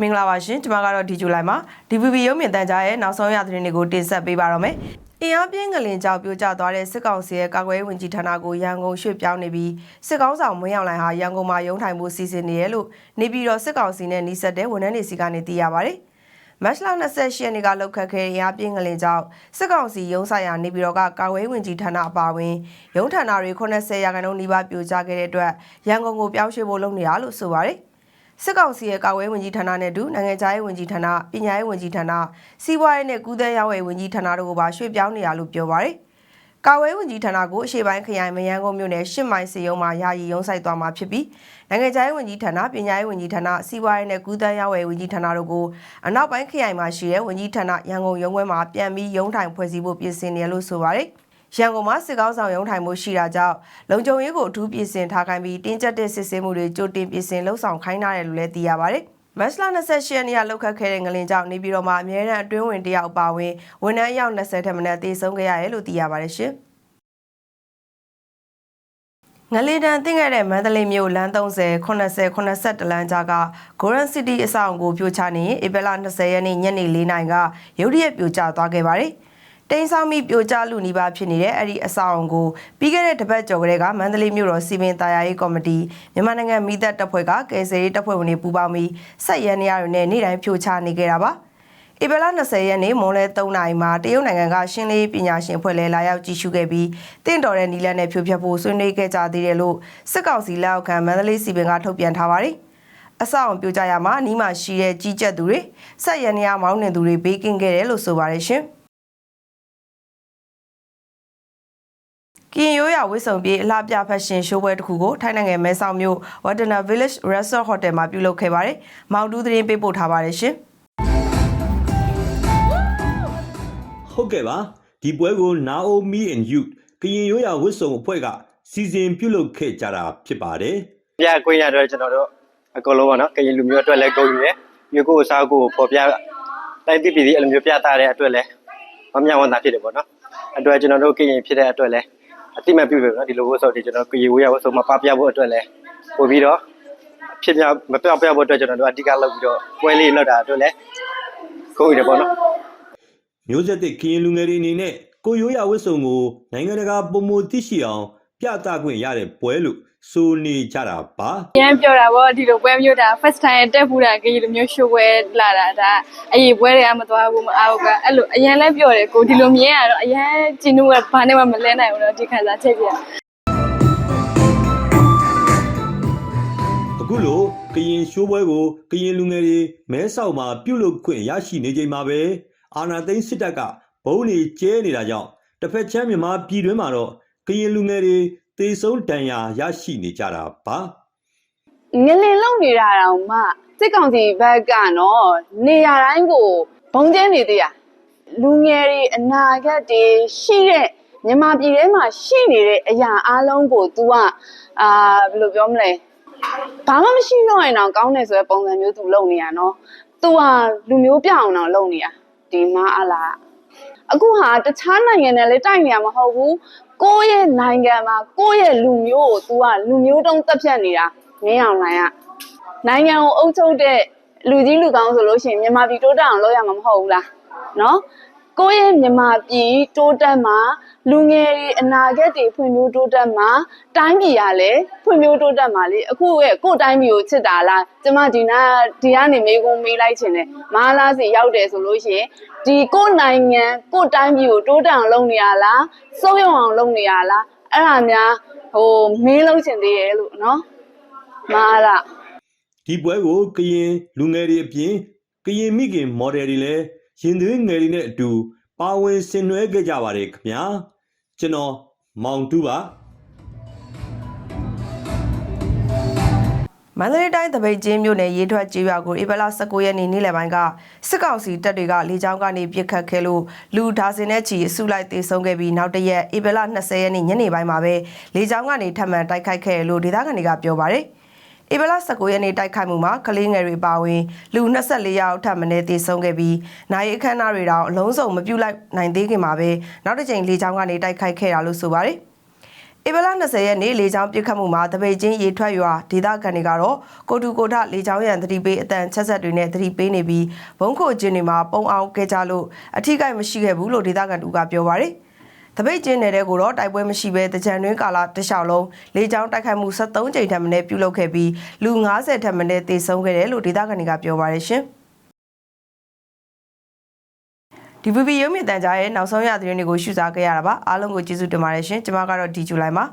မင်္ဂလာပါရှင်ကျွန်မကတော့ဒီဇူလိုင်မှာ DVB ရုပ်မြင်သံကြားရဲ့နောက်ဆုံးရသတင်းတွေကိုတင်ဆက်ပေးပါတော့မယ်။အင်အားပြင်းငလင်ကြောင့်ပြိုကျသွားတဲ့စစ်ကောင်စီရဲ့ကာကွယ်ရေးဝန်ကြီးဌာနကိုရန်ကုန်ရွှေ့ပြောင်းနေပြီးစစ်ကောင်းဆောင်မွေးအောင်လိုင်ဟာရန်ကုန်မှာရုံးထိုင်မှုစီစဉ်နေရလို့နေပြည်တော်စစ်ကောင်စီနဲ့နှိစက်တဲ့ဝန်ထမ်းတွေစီကနေသိရပါဗျ။ မတ်လ28ရက်နေ့ကလောက်ခတ်ခဲ့တဲ့အင်အားပြင်းငလင်ကြောင့်စစ်ကောင်စီရုံးဆိုင်ရာနေပြည်တော်ကကာကွယ်ရေးဝန်ကြီးဌာနအပါအဝင်ရုံးဌာနတွေ80ရာခိုင်နှုန်းနီးပါးပြိုကျခဲ့တဲ့အတွက်ရန်ကုန်ကိုပြောင်းရွှေ့ဖို့လုပ်နေတာလို့ဆိုပါတယ်။စစ်ကောင်စီရဲ့ကာကွယ်ရေးဝန်ကြီးဌာနနဲ့အတူနိုင်ငံခြားရေးဝန်ကြီးဌာနပညာရေးဝန်ကြီးဌာနစီးပွားရေးနဲ့ကုသရေးရောင်းဝယ်ဝန်ကြီးဌာနတို့ကိုပါရွှေ့ပြောင်းနေရလို့ပြောပါရယ် ကာကွယ်ရေးဝန်ကြီးဌာနကိုအရှေ့ပိုင်းခရိုင်မရန်ကုန်မြို့နယ်ရှစ်မိုင်စီယုံမှာယာယီရုံးဆိုင်သွားမှာဖြစ်ပြီးနိုင်ငံခြားရေးဝန်ကြီးဌာနပညာရေးဝန်ကြီးဌာနစီးပွားရေးနဲ့ကုသရေးရောင်းဝယ်ဝန်ကြီးဌာနတို့ကိုအနောက်ပိုင်းခရိုင်မှာရှိတဲ့ဝန်ကြီးဌာနရန်ကုန်ရုံးခွဲမှာပြန်ပြီးရုံးထိုင်ဖွဲ့စည်းဖို့ပြင်ဆင်နေရလို့ဆိုပါရယ်ရန်ကုန်မှာစစ်ကောင်းဆောင်ရုံးထိုင်မှုရှိတာကြောင့်လုံခြုံရေးကိုအထူးပြင်ဆင်ထားခိုင်းပြီးတင်းကျပ်တဲ့စစ်ဆေးမှုတွေကြိုတင်ပြင်ဆင်လှုပ်ဆောင်ခိုင်းထားတယ်လို့လည်းသိရပါတယ်။ မတ်လ28ရက်နေ့ကလောက်ခတ်ခဲ့တဲ့ငလင်ကြောင့်နေပြည်တော်မှာအမြဲတမ်းအတွင်းဝင်တယောက်အပါအဝင်ဝန်ထမ်းအယောက်20ထက်မနည်းသေဆုံးခဲ့ရတယ်လို့သိရပါတယ်ရှင်။ငလင်တန်တင်ခဲ့တဲ့မန္တလေးမြို့လမ်း30 80 81လမ်းကြားက Goran City အဆောင်ကိုပြိုချနေရင်ဧပြီလ20ရက်နေ့ညနေ4နာရီကရုတ်တရက်ပြိုကျသွားခဲ့ပါတယ်။ တိန်ဆောင်မီပြိုကျလူနီးပါးဖြစ်နေတဲ့အဲ့ဒီအဆောက်အုံကိုပြီးခဲ့တဲ့တပတ်ကျော်ကလေးကမန္တလေးမြို့တော်စီမင်းတာယာရေးကော်မတီမြန်မာနိုင်ငံမိသက်တပ်ဖွဲ့ကကယ်ဆယ်ရေးတပ်ဖွဲ့ဝင်တွေပူးပေါင်းပြီးဆက်ရန်နေရတွေနဲ့နေ့တိုင်းဖြိုချနေကြတာပါဧပြီလ20ရက်နေ့မွန်လဲ3နာရီမှာတရုတ်နိုင်ငံကရှင်းလေးပညာရှင်အဖွဲ့လဲလာရောက်ကြည့်ရှုခဲ့ပြီးတင့်တော်တဲ့နီလန်နဲ့ဖြိုဖျက်ဖို့ဆွေးနွေးခဲ့ကြသေးတယ်လို့စစ်ကောင်စီလက်အောက်ခံမန္တလေးစီပင်ကထုတ်ပြန်ထားပါတယ်အဆောက်အုံပြိုကျရမှာအနီးမှာရှိတဲ့ကြီးကြပ်သူတွေဆက်ရန်နေရမောင်းနှင်သူတွေဘေးကင်းခဲ့တယ်လို့ဆိုပါတယ်ရှင်။ ကင်ရိုးရဝစ်စုံပြေးအလှပြဖက်ရှင်ရှိုးပွဲတစ်ခုကိုထိုင်းနိုင်ငံမဲဆောက်မြို့ Watana Village Resort Hotel မှာပြုလုပ်ခဲ့ပါတယ်။မောင်တူးသတင်းပေးပို့ထားပါတယ်ရှင်။ဟုတ်ကဲ့ပါဒီပွဲကို Naomi and Youth ကရင်ရိုးရာဝတ်စုံအဖွဲ့ကစီစဉ်ပြုလုပ်ခဲ့ကြတာဖြစ်ပါတယ်ပြခွင့်ရတော့ကျွန်တော်တို့အကုန်လုံးပေါ့နော်ကရင်လူမျိုးအတွက်လည်းဂုဏ်ယူရယ်မြို့ကိုယ်စားကိုပေါ်ပြတိုက်တိပြည်ဒီအဲ့လိုမျိုးပြသတဲ့အတွက်လည်းမမြောက်ဝမ်းသာဖြစ်တယ်ပေါ့နော်အတွက်ကျွန်တော်တို့ကရင်ဖြစ်တဲ့အတွက်လည်း အတိမတ်ပြုပြီပေါ့နော်ဒီလိုဝတ်စုံတွေကျွန်တော်ကရင်ဝေးရဝတ်စုံမှာပပြဖို့အတွက်လည်းပို့ပြီးတော့ဖြစ်မြောက်မပြောက်ပြဖို့အတွက်ကျွန်တော်တို့အဓိကလုပ်ပြီးတော့ပွဲလေးလောက်တာအတွက်လည်းဂုဏ်ယူတယ်ပေါ့နော်မျိုးဆက်တဲ့ကရင်လူငယ်တွေအနေနဲ့ကိုရိုးရာဝတ်စုံကိုနိုင်ငံတကာပုံမသိရှိအောင် ပြသခွင့်ရတဲ့ပွဲလို့ဆိုနေကြတာပါရမ်းပြောတာဗောဒီလိုပွဲမျိုးဒါ first time တက်ဖူးတာကြီးလိုမျိုးရှိုးပွဲလာတာဒါအရေးပွဲတွေကမသွားဘူးမအားဘူးကအဲ့လိုအရန်လဲပြောတယ်ကိုဒီလိုမြင်ရတော့အရန်ကျင်းတို့ကဘာနဲ့မှမလဲနိုင်ဘူးတော့ဒီခါစားချက်ပြအခုလိုကရင်ရှိုးပွဲကိုကရင်လူငယ်တွေမဲဆောက်မှာပြုလုပ်ခွင့်ရရှိနေချိန်မှာပဲအာနာသိန်းစစ်တပ်ကဘုံတွေကျဲနေတာကြောင့်တစ်ဖက်ချမ်းမြန်မာပြည်တွင်းမှာတော့က ရင်လူငယ်တွေတေဆုံးဒဏ်ရာရရှိနေကြတာပါ ငလင်လုံနေတာတောင်မှစစ်ကောင်စီဘက်ကနော်နေရာတိုင်းကိုဘုံကျင်းနေသေးတာလူငယ်တွေအနာဂတ်တွေရှိတဲ့မြန်မာပြည်ထဲမှာရှိနေတဲ့အရာအလုံးကို तू ကအာဘယ်လိုပြောမလဲဘာမှမရှိတော့ရင်တော့ကောင်းတယ်ဆိုတဲ့ပုံစံမျိုး तू လုံနေရနော် तू ကလူမျိုးပြအောင်တော့လုံနေတာဒီမအလား အခုဟာတခြားနိုင်ငံနဲ့လည်းတိုက်နေရမှာမဟုတ်ဘူးကိုယ့်ရဲ့နိုင်ငံမှာကိုယ့်ရဲ့လူမျိုးကို तू ကလူမျိုးတုံးတက်ဖြတ်နေတာမင်းအောင်နိုင်ကနိုင်ငံကိုအုပ်ချုပ်တဲ့လူကြီးလူကောင်းဆိုလို့ရှိရင်မြန်မာပြည်တိုးတက်အောင်လုပ်ရမှာမဟုတ်ဘူးလားနော် ကိုယ့်ရဲ့မြန်မာပြည်တိုးတက်မှာလူငယ်တွေအနာဂတ်တွေဖွံ့ဖြိုးတိုးတက်မှာတိုင်းပြည်ကလည်းဖွံ့ဖြိုးတိုးတက်မှာလေအခုရဲ့ကိုယ့်တိုင်းပြည်ကိုချစ်တာလားကျမဒီနာဒီကနေမေးခွန်းမေးလိုက်ခြင်းနဲ့မဟာလားစီရောက်တယ်ဆိုလို့ရှိရင်ဒီကိုယ့်နိုင်ငံကိုယ့်တိုင်းပြည်ကိုတိုးတက်အောင်လုပ်နေရလားစိုးရုံအောင်လုပ်နေရလားအဲ့ဒါများဟိုမေးလို့ချင်သေးရဲ့လို့နော်မဟာလားဒီပွဲကိုကရင်လူငယ်တွေအပြင်ကရင်မိခင်မော်ဒယ်တွေလည်း ရင်သွေးငယ်တွေနဲ့အတူ ပါဝင်ဆင်နွှဲခဲ့ကြပါတယ်ခင်ဗျာကျွန်တော်မောင်တူးပါမန္တလေးတိုင်းတပိတ်ချင်းမြို့နယ်ရေးထွက်ကျေးရွာကိုဧပြီလ19ရက်နေ့နေ့လယ်ပိုင်းကစစ်ကောင်စီတပ်တွေကလေကြောင်းကနေပစ်ခတ်ခဲ့လို့လူဒါဇင်နဲ့ချီအစုလိုက်တေဆုံးခဲ့ပြီးနောက်တစ်ရက်ဧပြီလ20ရက်နေ့ညနေပိုင်းမှာပဲလေကြောင်းကနေထပ်မံတိုက်ခိုက်ခဲ့တယ်လို့ဒေသခံတွေကပြောပါတယ်။ ဧပြီလ19ရက်နေ့တိုက်ခိုက်မှုမှာကလေးငယ်တွေပါဝင်လူ24ယောက်ထပ်မံတေဆုံးခဲ့ပြီးနိုင်အခမ်းအနားတွေတောင်အလုံးစုံမပြုတ်လိုက်နိုင်သေးခင်မှာပဲနောက်တစ်ချိန်လေကြောင်းကနေတိုက်ခိုက်ခဲ့တာလို့ဆိုပါတယ်။ဧပြီလ20ရက်နေ့လေကြောင်းပြစ်ခတ်မှုမှာတပိတ်ချင်းရေထွက်ရွာဒေသခံတွေကတော့ကိုတူကိုထလေကြောင်းရန်သတိပေးအတန်ချက်ဆက်တွေနဲ့သတိပေးနေပြီးဘုံခိုကျင်းတွေမှာပုံအောင်ခဲ့ကြလို့အထီးကိုက်မရှိခဲ့ဘူးလို့ဒေသခံတူကပြောပါရယ် တပိတ်ကျင်းနေတဲ့ကိုတော့တိုက်ပွဲမရှိဘဲတကြံတွင်းကာလတစ်လျှောက်လုံးလေကြောင်းတိုက်ခိုက်မှု73ကြိမ်ထက်မနည်းပြုလုပ်ခဲ့ပြီးလူ90ထက်မနည်းသေဆုံးခဲ့တယ်လို့ဒေသခံတွေကပြောပါရယ်ရှင် DVB ရုပ်မြင်သံကြားရဲ့နောက်ဆုံးရသတင်းတွေကိုရှုစားခဲ့ရတာပါအားလုံးကိုကျေးဇူးတင်ပါတယ်ရှင်ကျွန်မကတော့ဒီဇူလိုင်ပါ